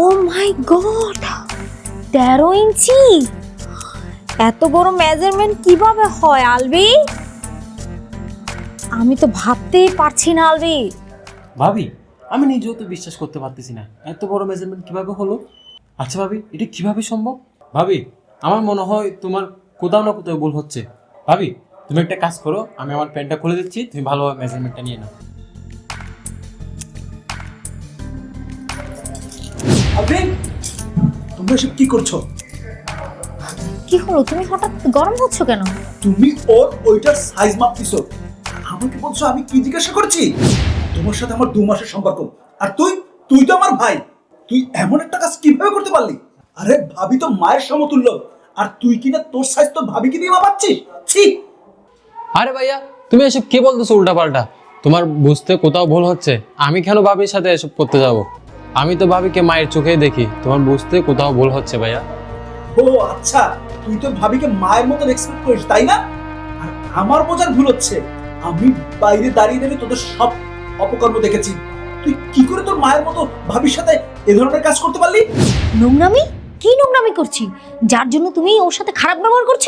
ও মাই god তেরো ইঞ্চি? এত বড় মেজারমেন্ট কীভাবে হয়, আলবি? আমি তো ভাবতেই পারছি না, আলবি। ভাবি, আমি নিজেও তো বিশ্বাস করতে পারতেছি না। এত বড় মেজারমেন্ট কীভাবে হলো? আচ্ছা ভাবি, এটা কীভাবে সম্ভব? ভাবি, আমার মনে হয় তোমার কোথাও না কোথাও ভুল হচ্ছে। ভাবি, তুমি একটা কাজ করো, আমি আমার প্যান্টটা খুলে দিচ্ছি, তুমি ভালোভাবে মেজারমেন্টটা নিয়ে নাও। তোমরা এসব কি করছ? কি হলো তুমি হঠাৎ গরম হচ্ছ কেন? তুমি ওর ওইটার সাইজ মাপতিছো। আমাকে বলছো আমি কি জিজ্ঞাসা করছি? তোমার সাথে আমার দু মাসের সম্পর্ক। আর তুই তুই তো আমার ভাই। তুই এমন একটা কাজ কীভাবে করতে পারলি? আরে ভাবি তো মায়ের সমতুল্য। আর তুই কিনা তোর সাইজ তো ভাবিকে দিয়ে মাপাচ্ছিস? ছি! আরে ভাইয়া তুমি এসব কি বলতেছো উল্টাপাল্টা? তোমার বুঝতে কোথাও ভুল হচ্ছে। আমি কেন ভাবির সাথে এসব করতে যাব? আমি তো ভাবিকে মায়ের চোখেই দেখি। তোমার বুঝতে কোথাও ভুল হচ্ছে ভাইয়া। ও আচ্ছা তুই তো ভাবিকে মায়ের মতন এক্সপেক্ট করিস তাই না? আর আমার বোঝার ভুল হচ্ছে আমি বাইরে দাঁড়িয়ে দাঁড়িয়ে তোদের সব অপকর্ম দেখেছি। তুই কি করে তোর মায়ের মতো ভাবির সাথে এ ধরনের কাজ করতে পারলি? নোংরামি? কি নোংরামি করছি? যার জন্য তুমি ওর সাথে খারাপ ব্যবহার করছ?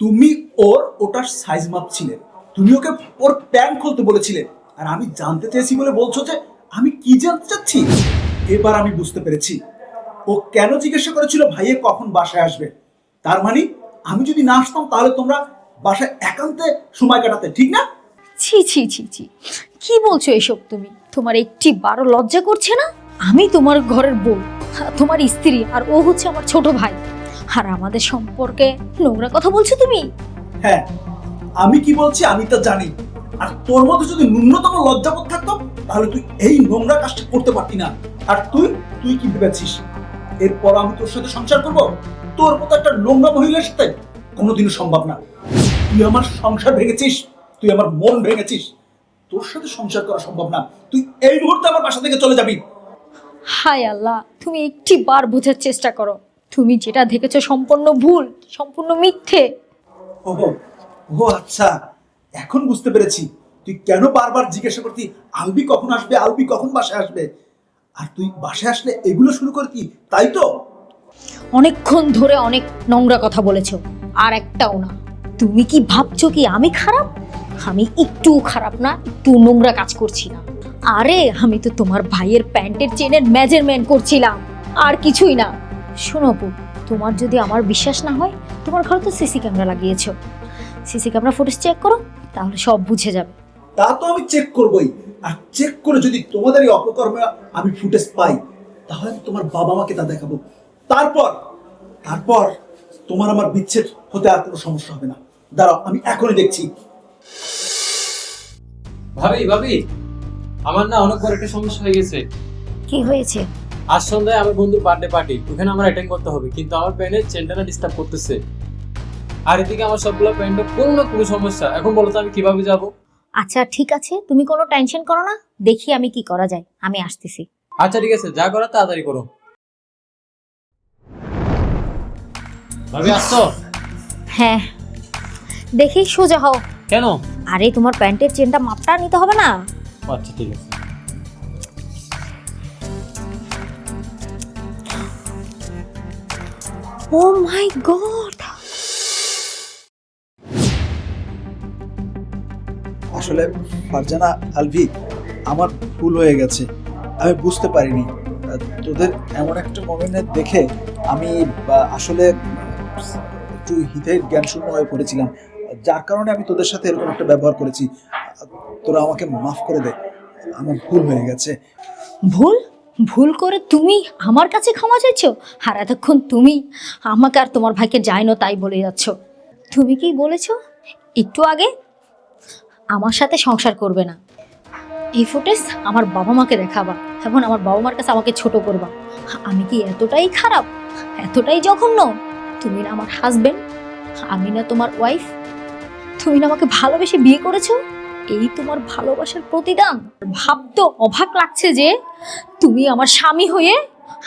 তুমি ওর ওটার সাইজ মাপছিলে। তুমি ওকে ওর প্যান্ট খুলতে বলেছিলে। আর আমি জানতে চেয়েছি বলে বলছো যে আমি কি জানতে চাচ্ছি? এবার আমি বুঝতে পেরেছি। ও কেন জিজ্ঞাসা করেছিল ভাইয়ে কখন বাসায় আসবে? তার মানে আমি যদি না আসতাম তাহলে তোমরা বাসায় একান্তে সময় কাটাতে ঠিক না? ছি ছি ছি ছি। কি বলছো এসব তুমি? তোমার একটি বারো লজ্জা করছে না? আমি তোমার ঘরের বউ তোমার স্ত্রী আর ও হচ্ছে আমার ছোট ভাই। আর আমাদের সম্পর্কে নোংরা কথা বলছো তুমি? হ্যাঁ আমি কি বলছি আমি তা জানি। আর তোর মধ্যে যদি ন্যূনতম লজ্জাবোধ থাকতো তাহলে তুই এই নোংরা কাজটা করতে পারতি না। আর তুই তুই কি ভেবেছিস? এরপর আমি তোর সাথে সংসার করব? তোর মতো একটা নোংরা মহিলার সাথে কোনোদিনও সম্ভব না। তুই আমার সংসার ভেঙেছিস তুই আমার মন ভেঙেছিস। তোর সাথে সংসার করা সম্ভব না। তুই এই মুহূর্তে আমার বাসা থেকে চলে যাবি। হায় আল্লাহ তুমি একটি বার বোঝার চেষ্টা করো। তুমি যেটা দেখেছ সম্পূর্ণ ভুল সম্পূর্ণ মিথ্যে। ও ও আচ্ছা এখন বুঝতে পেরেছি। তুই কেন বারবার জিজ্ঞাসা করতি আলবি কখন আসবে আলবি কখন বাসায় আসবে? আর তুই বাসায় আসলে এগুলো শুরু করতি তাই তো? অনেকক্ষণ ধরে অনেক নোংরা কথা বলেছ আর একটাও না। তুমি কি ভাবছ কি আমি খারাপ? আমি একটু খারাপ না একটু নোংরা কাজ করছি না। আরে আমি তো তোমার ভাইয়ের প্যান্টের চেনের মেজারমেন্ট করছিলাম আর কিছুই না। শোনো আপু তোমার যদি আমার বিশ্বাস না হয় তোমার ঘরে তো সিসি ক্যামেরা লাগিয়েছো। সিসি ক্যামেরা ফুটেজ চেক করো তাহলে সব বুঝে যাবে। তা তো আমি চেক করবই। আর চেক করে যদি তোমাদের এই অপকর্মে আমি ফুটেজ পাই তাহলে আমি তোমার বাবা মাকে তা দেখাবো। তারপর তারপর তোমার আমার বিচ্ছেদ হতে আর কোনো সমস্যা হবে না। দাঁড়াও আমি এখনই দেখছি। ভাবি ভাবি আমার না অনেক বড় একটা সমস্যা হয়ে গেছে। কি হয়েছে? আজ সন্ধ্যায় আমার বন্ধুর বার্থডে পার্টি ওখানে আমার অ্যাটেন্ড করতে হবে কিন্তু আমার প্যান্টের চেনটা না ডিস্টার্ব করতেছে। আর এদিকে আমার সবগুলো প্যান্টের কোনো না কোনো সমস্যা। এখন বলো তো আমি কীভাবে যাব? আচ্ছা ঠিক আছে তুমি কোনো টেনশন করো না দেখি আমি কি করা যায় আমি আসতেছি। আচ্ছা ঠিক আছে যা করার তাড়াতাড়ি করো। ভাবি আসছো? হ্যাঁ। দেখি সোজা হও। কেন? আরে তোমার প্যান্টের চেনটা মাপটা নিতে হবে না? আচ্ছা ঠিক আছে। ও মাই গড আসলে ফারজানা আলভি, আমার ভুল হয়ে গেছে। আমি বুঝতে পারিনি। তোদের এমন একটা মোমেন্টে দেখে আমি আসলে একটু হিতের জ্ঞান শূন্য হয়ে পড়েছিলাম। যার কারণে আমি তোদের সাথে এরকম একটা ব্যবহার করেছি। তোরা আমাকে মাফ করে দে। আমার ভুল হয়ে গেছে। ভুল? ভুল করে তুমি আমার কাছে ক্ষমা চাইছো? আর এতক্ষণ তুমি আমাকে আর তোমার ভাইকে যাইনো তাই বলে যাচ্ছ। তুমি কি বলেছ? একটু আগে আমার সাথে সংসার করবে না। এই ফুটেজ আমার বাবা মাকে দেখাবা এখন আমার বাবা মার কাছে আমাকে ছোট করবা। আমি কি এতটাই খারাপ? এতটাই জঘন্য? তুমি না আমার হাজবেন্ড আমি না তোমার ওয়াইফ তুমি না আমাকে ভালোবেসে বিয়ে করেছ? এই তোমার ভালোবাসার প্রতিদান। ভাবতো অবাক লাগছে যে তুমি আমার স্বামী হয়ে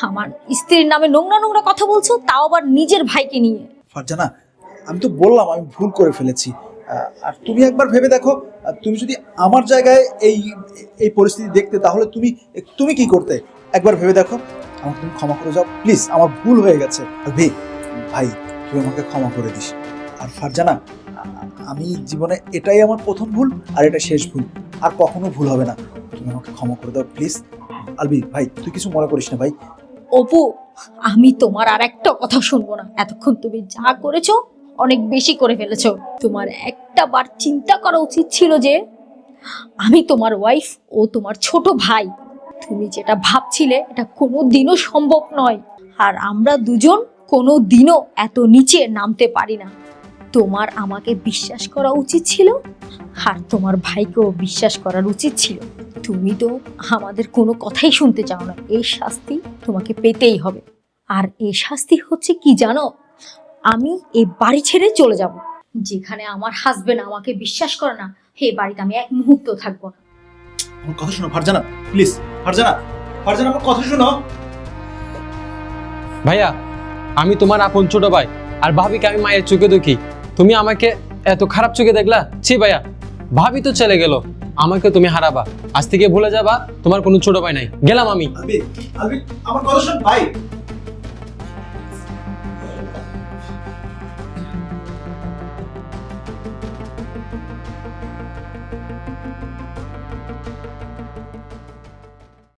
আমার স্ত্রীর নামে নোংরা নোংরা কথা বলছো, তাও আবার নিজের ভাইকে নিয়ে। ফারজানা, আমি তো বললাম আমি ভুল করে ফেলেছি। আর তুমি একবার ভেবে দেখো তুমি যদি আমার জায়গায় এই এই পরিস্থিতি দেখতে, তাহলে তুমি তুমি কি করতে? একবার ভেবে দেখো। আমাকে তুমি ক্ষমা করে যাও। প্লিজ আমার ভুল হয়ে গেছে। আলবি ভাই তুই আমাকে ক্ষমা করে দিস। আর ফারজানা, আমি জীবনে এটাই আমার প্রথম ভুল, আর এটা শেষ ভুল। আর কখনো ভুল হবে না। তুমি আমাকে ক্ষমা করে দাও প্লিজ আলবি, ভাই, তুই কিছু মনে করিস না, ভাই। অপু, আমি তোমার আর একটা কথা শুনব না। এতক্ষণ তুমি যা করেছ, অনেক বেশি করে ফেলেছো। তোমার একটা বার চিন্তা করা উচিত ছিল যে, আমি তোমার ওয়াইফ ও তোমার ছোট ভাই। তুমি যেটা ভাবছিলে, এটা কোনো দিনও সম্ভব নয়। আর আমরা দুজন কোনো দিনও এত নিচে নামতে পারি না। তোমার আমাকে বিশ্বাস করা উচিত ছিল, আর তোমার ভাইকেও বিশ্বাস করার উচিত ছিল। তুমি তো আমাদের কোনো কথাই শুনতে চাও না। এই শাস্তি তোমাকে পেতেই হবে। আর এই শাস্তি হচ্ছে কি জানো? আমি এই বাড়ি ছেড়ে চলে যাব। যেখানে আমার হাজবেন্ড আমাকে বিশ্বাস করে না হে বাড়িতে আমি এক মুহূর্ত থাকব না। আমার কথা শোনো ফারজানা প্লিজ ফারজানা ফারজানা আমার কথা শোনো। ভাইয়া আমি তোমার আপন ছোট ভাই আর ভাবিকে আমি মায়ের চোখে দেখি। তুমি আমাকে এত খারাপ চোখে দেখলা? ছি ভাইয়া ভাবি তো চলে গেল। আমাকে তুমি হারাবা। আজ থেকে ভুলে যাবা তোমার কোনো ছোট ভাই নাই। গেলাম আমি। আমার কথা শোন ভাই।